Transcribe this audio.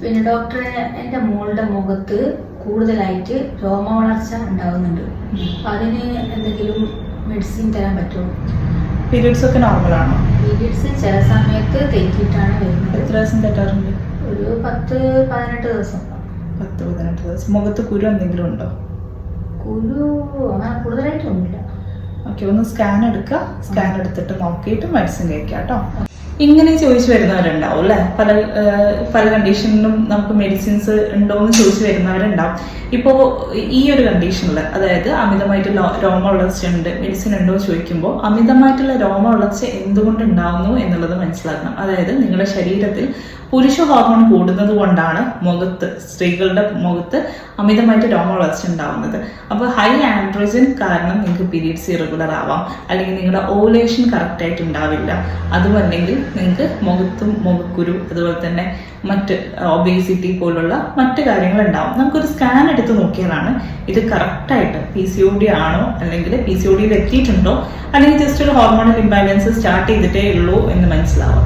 പിന്നെ ഡോക്ടറെ എന്റെ മോളുടെ മുഖത്ത് കൂടുതലായിട്ട് രോമ വളർച്ച ഉണ്ടാവുന്നുണ്ട്. അപ്പൊ അതിന് എന്തെങ്കിലും മെഡിസിൻ തരാൻ പറ്റുമോ? പീരീഡ്സ് ഒക്കെ നോർമലാണോ പീരീഡ്സ് ചില സമയത്ത് തെറ്റിയിട്ടാണ് വരുന്നത്. എത്ര ദിവസം തെറ്റാറുണ്ട്? ഒരു പത്ത് പതിനെട്ട് ദിവസം. പത്ത് പതിനെട്ട് ദിവസം. മുഖത്ത് കുരു എന്തെങ്കിലും ഉണ്ടോ? കുരു അങ്ങനെ കൂടുതലായിട്ടൊന്നുമില്ല. ഓക്കെ ഒന്ന് സ്കാൻ എടുക്കുക സ്കാൻ എടുത്തിട്ട് നോക്കിയിട്ട് മെഡിസിൻ കഴിക്കാം കേട്ടോ. ഇങ്ങനെ ചോദിച്ചു വരുന്നവരുണ്ടാവും അല്ലെ പല പല കണ്ടീഷനിലും നമുക്ക് മെഡിസിൻസ് ഉണ്ടോ എന്ന് ചോദിച്ചു വരുന്നവരുണ്ടാവും. ഇപ്പോ ഈ ഒരു കണ്ടീഷനിൽ അതായത് അമിതമായിട്ട് രോമ വളർച്ച ഉണ്ട് മെഡിസിൻ ഉണ്ടോ ചോദിക്കുമ്പോൾ അമിതമായിട്ടുള്ള രോമ വളർച്ച എന്തുകൊണ്ട് ഉണ്ടാവുന്നു എന്നുള്ളത് മനസ്സിലാക്കണം. അതായത് നിങ്ങളുടെ ശരീരത്തിൽ പുരുഷ ഹോർമോൺ കൂടുന്നത് കൊണ്ടാണ് മുഖത്ത് സ്ത്രീകളുടെ മുഖത്ത് അമിതമായിട്ട് രോമ വളർച്ച ഉണ്ടാവുന്നത്. അപ്പോൾ ഹൈ ആൻഡ്രോജൻ കാരണം നിങ്ങൾക്ക് പീരീഡ്സ് ഇറഗുലർ ആവാം. അല്ലെങ്കിൽ നിങ്ങളുടെ ഓവുലേഷൻ കറക്റ്റ് ആയിട്ട് ഉണ്ടാവില്ല. അതുമല്ലെങ്കിൽ നിങ്ങൾക്ക് മുഖത്തും മുഖക്കുരു അതുപോലെ തന്നെ മറ്റ് ഒബേസിറ്റി പോലുള്ള മറ്റ് കാര്യങ്ങൾ ഉണ്ടാവും നമുക്കൊരു സ്കാൻ എടുത്ത് നോക്കിയാലാണ് ഇത് കറക്റ്റായിട്ട് പി സി ഒ ഡി ആണോ അല്ലെങ്കിൽ പി സി ഒ ഡിയിൽ എത്തിയിട്ടുണ്ടോ? അല്ലെങ്കിൽ ജസ്റ്റ് ഒരു ഹോർമോണൽ ഇംബാലൻസ് സ്റ്റാർട്ട് ചെയ്തിട്ടേ ഉള്ളൂ എന്ന് മനസ്സിലാവാം